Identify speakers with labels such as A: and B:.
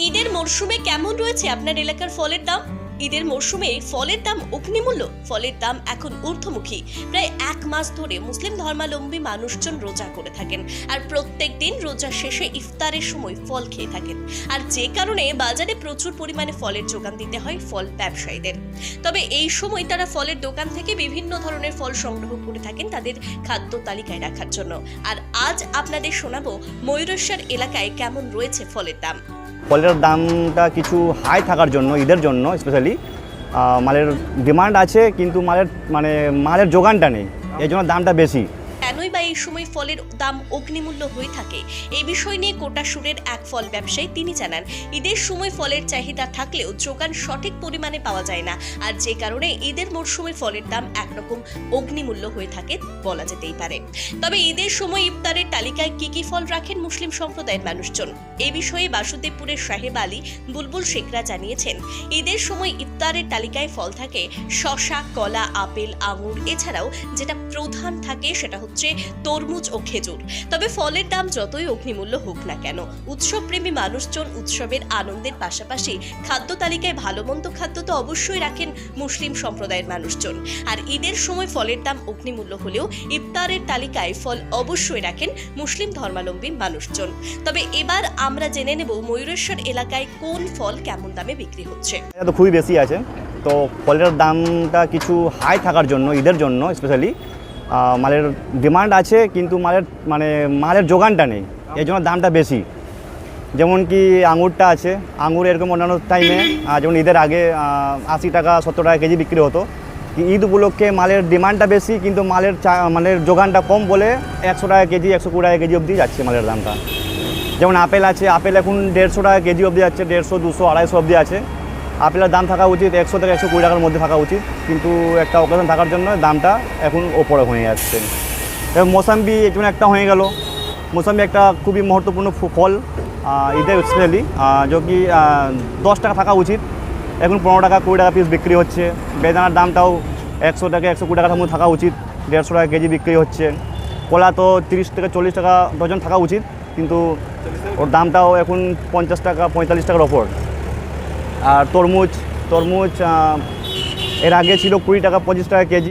A: ঈদের মরশুমে কেমন রয়েছে আপনার এলাকার ফলের দাম? ঈদের মরশুমে ফলের দাম অগ্নিমূল্য, ফলের দাম এখন ঊর্ধ্বমুখী। প্রায় এক মাস ধরে মুসলিম ধর্মাবলম্বী মানুষজন রোজা করে থাকেন আর প্রত্যেক দিন রোজা শেষে ইফতারের সময় ফল খেয়ে থাকেন। আর যে কারণে বাজারে প্রচুর পরিমাণে ফলের যোগান দিতে হয় ফল ব্যবসায়ীদের। তবে এই সময় তারা ফলের দোকান থেকে বিভিন্ন ধরনের ফল সংগ্রহ করে থাকেন তাদের খাদ্য তালিকায় রাখার জন্য। আর আজ আপনাদের শোনাবো ময়ূরেশ্বর এলাকায় কেমন রয়েছে ফলের দাম।
B: ফলের দামটা কিছু হাই থাকার জন্য, ঈদের জন্য স্পেশালি মালের ডিমান্ড আছে কিন্তু মালের মানে মালের যোগানটা নেই। এই জন্য দামটা বেশি।
A: এই সময় ফলের দাম অগ্নিমূল্য হয়ে থাকে। এই বিষয় নিয়ে কোটাসুরের এক ফল ব্যবসায়ী তিনি জানান, ঈদের সময় ফলের চাহিদা থাকলেও যোগান সঠিক পরিমাণে পাওয়া যায় না। আর যে কারণে ঈদের মরশুমে ফলের দাম একরকম অগ্নিমূল্য হয়ে থাকে বলা যেতেই পারে। তবে ঈদের সময় ইফতারের তালিকায় কি কি ফল রাখেন মুসলিম সম্প্রদায়ের মানুষজন? এই বিষয়ে বাসুদেবপুরের সাহেব আলী বুলবুল শেখরা জানিয়েছেন, ঈদের সময় ইফতারের তালিকায় ফল থাকে শশা কলা, আপেল, আঙুর, এছাড়াও যেটা প্রধান থাকে সেটা হচ্ছে তরমুজ ও খেজুর। তবে ফলের দাম যতই অগ্নিমূল্য হোক না কেন, উৎসবপ্রেমী মানুষজন উৎসবের আনন্দের পাশাপাশি খাদ্য তালিকায় ভালো মন্দ খাদ্য তো অবশ্যই রাখেন মুসলিম সম্প্রদায়ের মানুষজন। আর ঈদের সময় ফলের দাম অগ্নিমূল্য হলেও ইফতারের তালিকায় ফল অবশ্যই রাখেন মুসলিম ধর্মাবলম্বী মানুষজন। তবে এবার আমরা জেনে নেব ময়ূরেশ্বর এলাকায় কোন ফল কেমন দামে বিক্রি হচ্ছে।
B: তো খুবই বেশি আছে। তো ফলের দামটা কিছু হাই থাকার জন্য, ঈদের জন্য স্পেশালি মালের ডিমান্ড আছে, কিন্তু মালের মানে মালের যোগানটা নেই। এই জন্য দামটা বেশি। যেমন কি আঙুরটা আছে, আঙুর এরকম অন্যান্য টাইমে যেমন ঈদের আগে আশি টাকা, সত্তর টাকা কেজি বিক্রি হতো। ঈদ উপলক্ষে মালের ডিমান্ডটা বেশি, কিন্তু মালের মালের যোগানটা কম বলে একশো টাকা কেজি, একশো কুড়ি টাকা কেজি অবধি যাচ্ছে মালের দামটা। যেমন আপেল আছে, আপেল এখন দেড়শো টাকা কেজি অবধি যাচ্ছে, দেড়শো, দুশো, আড়াইশো অবধি আছে। আপেলের দাম থাকা উচিত একশো থেকে একশো কুড়ি টাকার মধ্যে থাকা উচিত। কিন্তু একটা অকেশন থাকার জন্য দামটা এখন ওপরে হয়ে যাচ্ছে। এবং মোসাম্বি যেমন একটা হয়ে গেল। মোসাম্বি একটা খুবই মহত্বপূর্ণ ফল ঈদের স্পেশালি যে কি দশ টাকা থাকা উচিত। এখন পনেরো টাকা, কুড়ি টাকা পিস বিক্রি হচ্ছে। বেদানার দামটাও একশো টাকা একশো কুড়ি টাকার মধ্যে থাকা উচিত। দেড়শো টাকা কেজি বিক্রি হচ্ছে। কলা তো তিরিশ থেকে চল্লিশ টাকা ডজন থাকা উচিত। কিন্তু ওর দামটাও এখন পঞ্চাশ টাকা, পঁয়তাল্লিশ টাকার ওপর। আর তরমুজ তরমুজ এর আগে ছিল কুড়ি টাকা পঁচিশ টাকা কেজি।